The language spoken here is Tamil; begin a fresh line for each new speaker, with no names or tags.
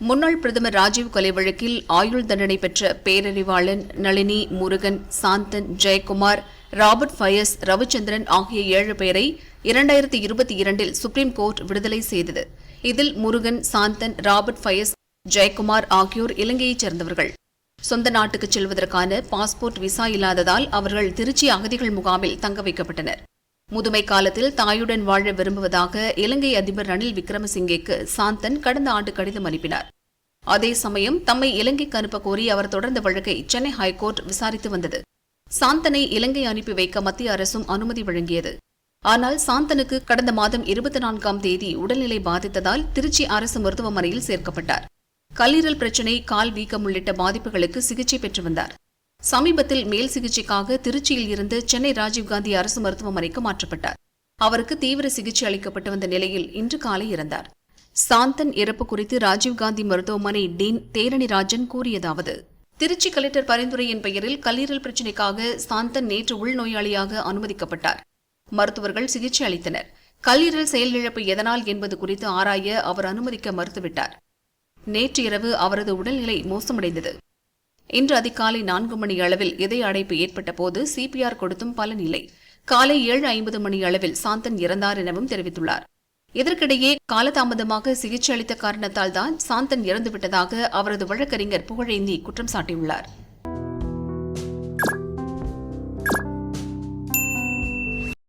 முன்னாள் பிரதமர் ராஜீவ் கொலை வழக்கில் ஆயுள் தண்டனை பெற்ற பேரறிவாளன் நளினி முருகன் சாந்தன் ஜெயக்குமார் ராபர்ட் ஃபயஸ் ரவிச்சந்திரன் ஆகிய ஏழு பேரை இரண்டாயிரத்தி இருபத்தி இரண்டில் சுப்ரீம் கோர்ட் விடுதலை செய்தது. இதில் முருகன் சாந்தன் ராபர்ட் ஃபயஸ் ஜெயக்குமார் ஆகியோர் இலங்கையைச் சேர்ந்தவர்கள். சொந்த நாட்டுக்கு செல்வதற்கான பாஸ்போர்ட் விசா இல்லாததால் அவர்கள் திருச்சி அகதிகள் முகாமில் தங்க வைக்கப்பட்டனர். முதுமை காலத்தில் தாயுடன் வாழ விரும்புவதாக இலங்கை அதிபர் ரணில் விக்ரமசிங்கேக்கு சாந்தன் கடந்த ஆண்டு கடிதம் அனுப்பினார். அதே சமயம் தம்மை இலங்கைக்கு அனுப்ப கோரி அவர் தொடர்ந்த வழக்கை சென்னை ஹைகோர்ட் விசாரித்து வந்தது. சாந்தனை இலங்கை அனுப்பி வைக்க மத்திய அரசும் அனுமதி வழங்கியது. ஆனால் சாந்தனுக்கு கடந்த மாதம் இருபத்தி நான்காம் தேதி உடல்நிலை பாதித்ததால் திருச்சி அரசு மருத்துவமனையில் சேர்க்கப்பட்டார். கல்லீரல் பிரச்சினை கால் வீக்கம் உள்ளிட்ட பாதிப்புகளுக்கு சிகிச்சை பெற்று வந்தார். சமீபத்தில் மேல் சிகிச்சைக்காக திருச்சியில் இருந்து சென்னை ராஜீவ்காந்தி அரசு மருத்துவமனைக்கு மாற்றப்பட்டார். அவருக்கு தீவிர சிகிச்சை அளிக்கப்பட்டு வந்த நிலையில் இன்று காலை இறந்தார். சாந்தன் இறப்பு குறித்து ராஜீவ்காந்தி மருத்துவமனை டீன் தேரணி ராஜன் கூறியதாவது திருச்சி கலெக்டர் பரிந்துரையின் பெயரில் கல்லீரல் பிரச்சினைக்காக சாந்தன் நேற்று உள்நோயாளியாக அனுமதிக்கப்பட்டார். மருத்துவர்கள் சிகிச்சை அளித்தனர். கல்லீரல் செயலிழப்பு எதனால் என்பது குறித்து ஆராய அவர் அனுமதிக்க மறுத்துவிட்டார். நேற்று இரவு அவரது உடல்நிலை மோசமடைந்தது. இன்று அதிகாலை நான்கு மணி அளவில் இதய அடைப்பு ஏற்பட்ட போது சிபிஆர் கொடுத்தும் பலனில்லை காலை ஏழு ஐம்பது மணி அளவில் சாந்தன் இறந்தார் எனவும் தெரிவித்துள்ளார். இதற்கிடையே காலதாமதமாக சிகிச்சை அளித்த காரணத்தால் தான் சாந்தன் இறந்துவிட்டதாக அவரது வழக்கறிஞர் புகழேந்தி குற்றம் சாட்டியுள்ளார்.